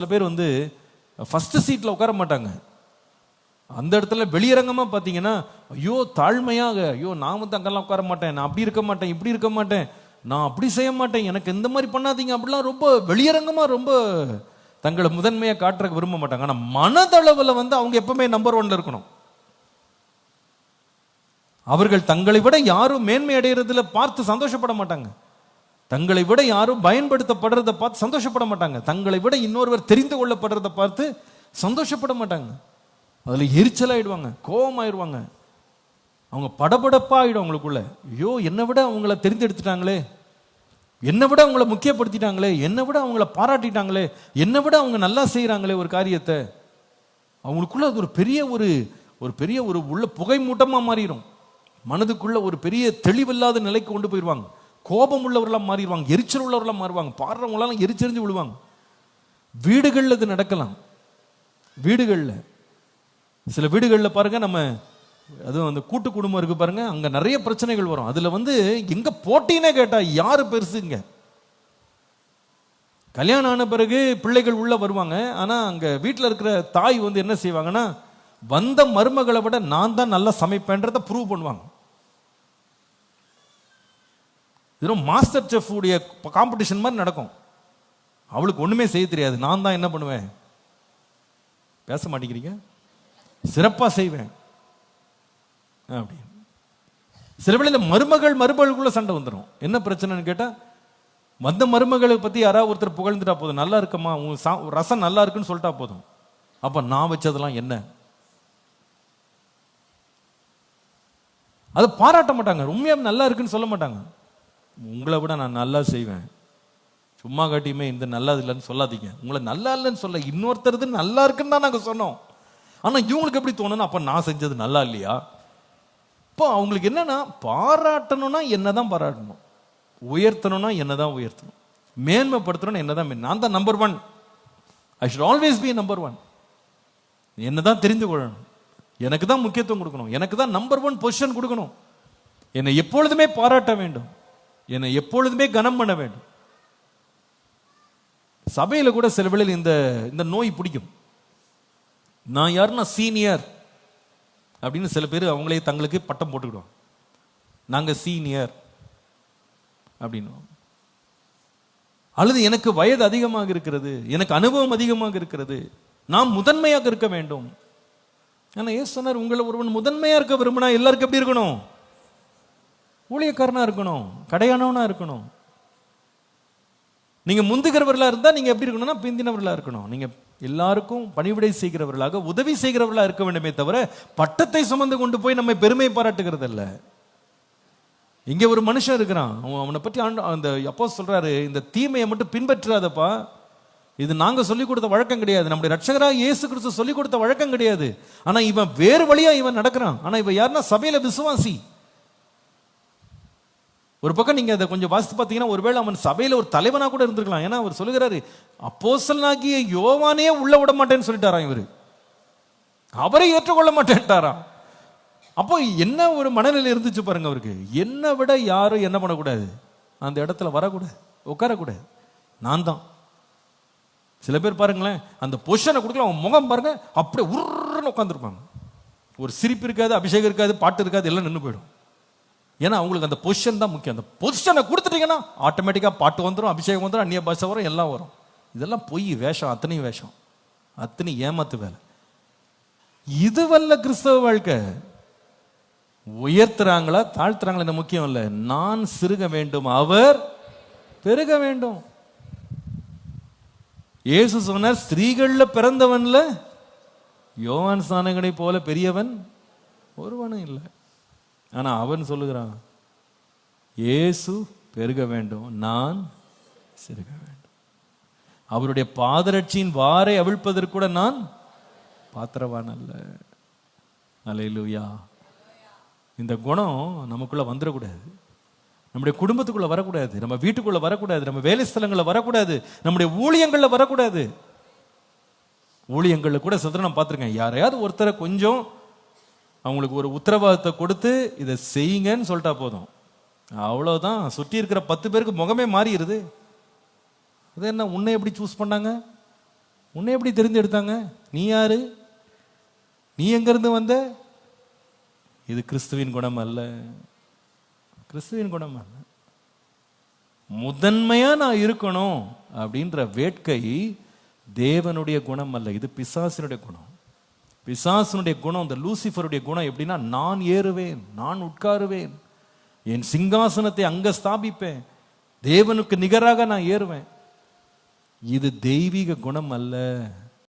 சில பேர் வந்து ஃபஸ்ட்டு சீட்டில் உட்கார மாட்டாங்க. அந்த இடத்துல வெளியரங்கமாக பார்த்தீங்கன்னா ஐயோ தாழ்மையாக ஐயோ நான் வந்து அங்கெல்லாம் உட்கார மாட்டேன் நான் அப்படி இருக்க மாட்டேன் இப்படி இருக்க மாட்டேன் நான் அப்படி செய்ய மாட்டேன் எனக்கு இந்த மாதிரி பண்ணாதீங்க அப்படிலாம் ரொம்ப வெளியரங்கமாக ரொம்ப தங்களை முதன்மையாக காட்டுறக்கு விரும்ப மாட்டாங்க. ஆனால் மனதளவில் வந்து அவங்க எப்பவுமே நம்பர் ஒன்ல இருக்கணும். அவர்கள் தங்களை விட யாரும் மேன்மை அடைகிறதுல பார்த்து சந்தோஷப்பட மாட்டாங்க. தங்களை விட யாரும் பயன்படுத்தப்படுறதை பார்த்து சந்தோஷப்பட மாட்டாங்க. தங்களை விட இன்னொருவர் தெரிந்து கொள்ளப்படுறதை பார்த்து சந்தோஷப்பட மாட்டாங்க. அதில் எரிச்சலாயிடுவாங்க கோபமாயிடுவாங்க அவங்க படபடப்பாகிடும் அவங்களுக்குள்ள. ஐயோ என்னை விட அவங்கள தெரிந்தெடுத்துட்டாங்களே. என்னை விட அவங்கள முக்கியப்படுத்திட்டாங்களே. என்னை விட அவங்கள பாராட்டிட்டாங்களே. என்னை விட அவங்க நல்லா செய்கிறாங்களே ஒரு காரியத்தை. அவங்களுக்குள்ள அது ஒரு பெரிய ஒரு ஒரு பெரிய ஒரு உள்ள புகை மூட்டமாக மாறிடும். மனதுக்குள்ள ஒரு பெரிய தெளிவில்லாத நிலைக்கு கொண்டு போயிடுவாங்க. கோபம் உள்ளவர்களாக மாறிடுவாங்க எரிச்சல் உள்ளவர்களாக மாறுவாங்க பாடுறவங்களாம் எரிச்செறிஞ்சு விழுவாங்க. வீடுகளில் இது நடக்கலாம். வீடுகளில். சில வீடுகளில் பாருங்கள் நம்ம அதுவும் அந்த கூட்டு குடும்பம் இருக்கு பாருங்க அங்க நிறைய பிரச்சனைகள் வரும். அதுல வந்து எங்க போட்டினே கேட்டா யாரு பெருசுங்க கல்யாணம் ஆன பிறகு பிள்ளைகள் உள்ள வருவாங்க. ஆனா அங்க வீட்டில் இருக்கிற தாய் வந்து என்ன செய்வாங்கன்னா வந்த மருமகளை விட நான் தான் நல்லா சமைப்பேன்றதை ப்ரூவ் பண்ணுவாங்க. இதெல்லாம் மாஸ்டர் செஃப் உடைய காம்படிஷன் மாதிரி நடக்கும். அவளுக்கு ஒன்றுமே செய்ய தெரியாது. நான் தான் என்ன பண்ணுவேன்? பேச மாட்டேங்கிறீங்க? சிறப்பாக செய்வேன். அப்படி. சில வேளையில் மருமகள் மருமகளுக்குள்ள சண்டை வந்துடும் என்ன பிரச்சனைன்னு கேட்டால் வந்த மருமகளை பற்றி யாராவது ஒருத்தர் புகழ்ந்துட்டா போதும். நல்லா இருக்கம்மா உன் சா ரசம் நல்லா இருக்குன்னு சொல்லிட்டா போதும். அப்போ நான் வச்சதெல்லாம் என்ன? அதை பாராட்ட மாட்டாங்க. உண்மையாக நல்லா இருக்குன்னு சொல்ல மாட்டாங்க. உங்களை விட நான் நல்லா செய்வேன். சும்மா காட்டியுமே இந்த நல்லா இல்லைன்னு சொல்லாதீங்க. உங்களை நல்லா இல்லைன்னு சொல்ல இன்னொருத்தருது நல்லா இருக்குன்னு தான் நாங்கள் சொன்னோம். ஆனால் இவங்களுக்கு எப்படி தோணுன்னு அப்போ நான் செஞ்சது நல்லா இல்லையா? இப்போ அவங்களுக்கு என்னன்னா பாராட்டணும்னா என்ன தான் பாராட்டணும். உயர்த்தணும்னா என்ன தான் உயர்த்தணும். மேன்மைப்படுத்தணும்னா என்ன தான் நான் தான் number one I should always be number one என்ன தான் தெரிந்து கொள்ளணும். எனக்கு தான் முக்கியத்துவம் கொடுக்கணும். எனக்கு தான் நம்பர் ஒன் பொசிஷன் கொடுக்கணும். என்னை எப்பொழுதுமே பாராட்ட வேண்டும். என்னை எப்பொழுதுமே கனம் பண்ண வேண்டும். சபையில் கூட சில வேளையில் இந்த இந்த நோய் பிடிக்கும். நான் யாருன்னா சீனியர் அப்படின்னு சில பேர் அவங்களே தங்களுக்கு பட்டம் போட்டுக்கிடுவாங்க. நாங்கள் சீனியர் அப்படின்னு. அல்லது எனக்கு வயது அதிகமாக இருக்கிறது எனக்கு அனுபவம் அதிகமாக இருக்கிறது நாம் முதன்மையாக இருக்க வேண்டும். ஏன்னா ஏசு சொன்னார் உங்களை ஒருவன் முதன்மையாக இருக்க விரும்பினா எல்லாருக்கும் எப்படி இருக்கணும்? ஊழியக்காரனாக இருக்கணும் கடையானவனாக இருக்கணும். நீங்கள் முந்துகிறவர்களாக இருந்தால் நீங்கள் எப்படி இருக்கணும்னா பிந்தினவர்களாக இருக்கணும். நீங்கள் எல்லாருக்கும் பணிவிடை செய்கிறவர்களாக உதவி செய்கிறவர்களாக இருக்க வேண்டுமே தவிர பட்டத்தை சுமந்து கொண்டு போய் நம்மை பெருமை பாராட்டுகிறது இல்லை இங்கே ஒரு மனுஷன் இருக்கிறான். அவன் அவனை பற்றி ஆண்டு அந்த அப்போ சொல்கிறாரு இந்த தீமையை மட்டும் பின்பற்றாதப்பா. இது நாங்கள் சொல்லிக் கொடுத்த வழக்கம் கிடையாது. நம்முடைய ரட்சகராக இயேசு கிறிஸ்து சொல்லிக் கொடுத்த வழக்கம் கிடையாது. ஆனால் இவன் வேறு வழியாக இவன் நடக்கிறான். ஆனால் இவன் யாருன்னா சபையில் விசுவாசி. ஒரு பக்கம் நீங்கள் அதை கொஞ்சம் வாசித்து பார்த்தீங்கன்னா ஒருவேளை அவன் சபையில் ஒரு தலைவனா கூட இருந்திருக்கலாம். ஏன்னா அவர் சொல்லுகிறாரு அப்போஸ்தலனாகிய யோவானே உள்ள விட மாட்டேன்னு சொல்லிட்டாராம் இவர். அவரை ஏற்றுக்கொள்ள மாட்டேன்ட்டாராம். அப்போ என்ன ஒரு மனநிலை இருந்துச்சு பாருங்க அவருக்கு. என்னை விட யாரும் என்ன பண்ணக்கூடாது? அந்த இடத்துல வரக்கூடாது. உட்காரக்கூடாது. நான் தான். சில பேர் பாருங்களேன் அந்த பொஷனை கொடுக்கல அவன் முகம் பாருங்க அப்படியே உருன்னு உட்காந்துருப்பாங்க ஒரு சிரிப்பு இருக்காது அபிஷேகம் இருக்காது பாட்டு இருக்காது எல்லாம் நின்று போயிடும். ஏன்னா அவங்களுக்கு அந்த பொசிஷன் தான் முக்கியம். அந்த பொசிஷனை கொடுத்துட்டீங்கன்னா ஆட்டோமேட்டிக்காக பாட்டு வந்துடும் அபிஷேகம் வந்துடும் அந்நிய பாஷை வரும் எல்லாம் வரும். இதெல்லாம் பொய் வேஷம் அத்தனையும் வேஷம். அத்தனை ஏமாத்து வேலை. இது வல்ல கிறிஸ்தவ வாழ்க்கை. உயர்த்துறாங்களா தாழ்த்துறாங்களா என்ன முக்கியம் இல்லை. நான் சிறுக வேண்டும் அவர் பெருக வேண்டும். இயேசு சொன்னார் ஸ்திரீகள்ல பிறந்தவன்ல யோவான் சானகனை போல பெரியவன் ஒருவனும் இல்லை. ஆனால் அவன் சொல்லுகிறான் இயேசு பெருக வேண்டும் நான் சிறுக வேண்டும். அவருடைய பாதரட்சியின் வாரை அவிழ்ப்பதற்கு கூட நான் பாத்திரவான் அல்ல. அலையிலுயா இந்த குணம் நமக்குள்ள வந்துடக்கூடாது நம்முடைய குடும்பத்துக்குள்ள வரக்கூடாது நம்ம வீட்டுக்குள்ள வரக்கூடாது நம்ம வேலை ஸ்தலங்களில் வரக்கூடாது நம்முடைய ஊழியங்களில் வரக்கூடாது. ஊழியங்களில் கூட சில பார்த்துருக்கேன். யாரையாவது ஒருத்தரை கொஞ்சம் அவங்களுக்கு ஒரு உத்தரவாதத்தை கொடுத்து இதை செய்யுங்கன்னு சொல்லிட்டா போதும். அவ்வளோதான் சுற்றி இருக்கிற பத்து பேருக்கு முகமே மாறிடுது. அது என்ன உன்னை எப்படி சூஸ் பண்ணாங்க? உன்னை எப்படி தெரிஞ்செடுத்தாங்க நீ யாரு? நீ எங்கேருந்து வந்த? இது கிறிஸ்துவின் குணம் அல்ல. கிறிஸ்துவின் குணம் அல்ல. முதன்மையா நான் இருக்கணும் அப்படின்ற வேட்கை தேவனுடைய குணம் அல்ல. இது பிசாசினுடைய குணம். பிசாசனுடைய குணம் இந்த லூசிஃபருடைய குணம் எப்படின்னா நான் ஏறுவேன் நான் உட்காருவேன் என் சிங்காசனத்தை அங்க ஸ்தாபிப்பேன் தேவனுக்கு நிகராக நான் ஏறுவேன். இது தெய்வீக குணம் அல்ல.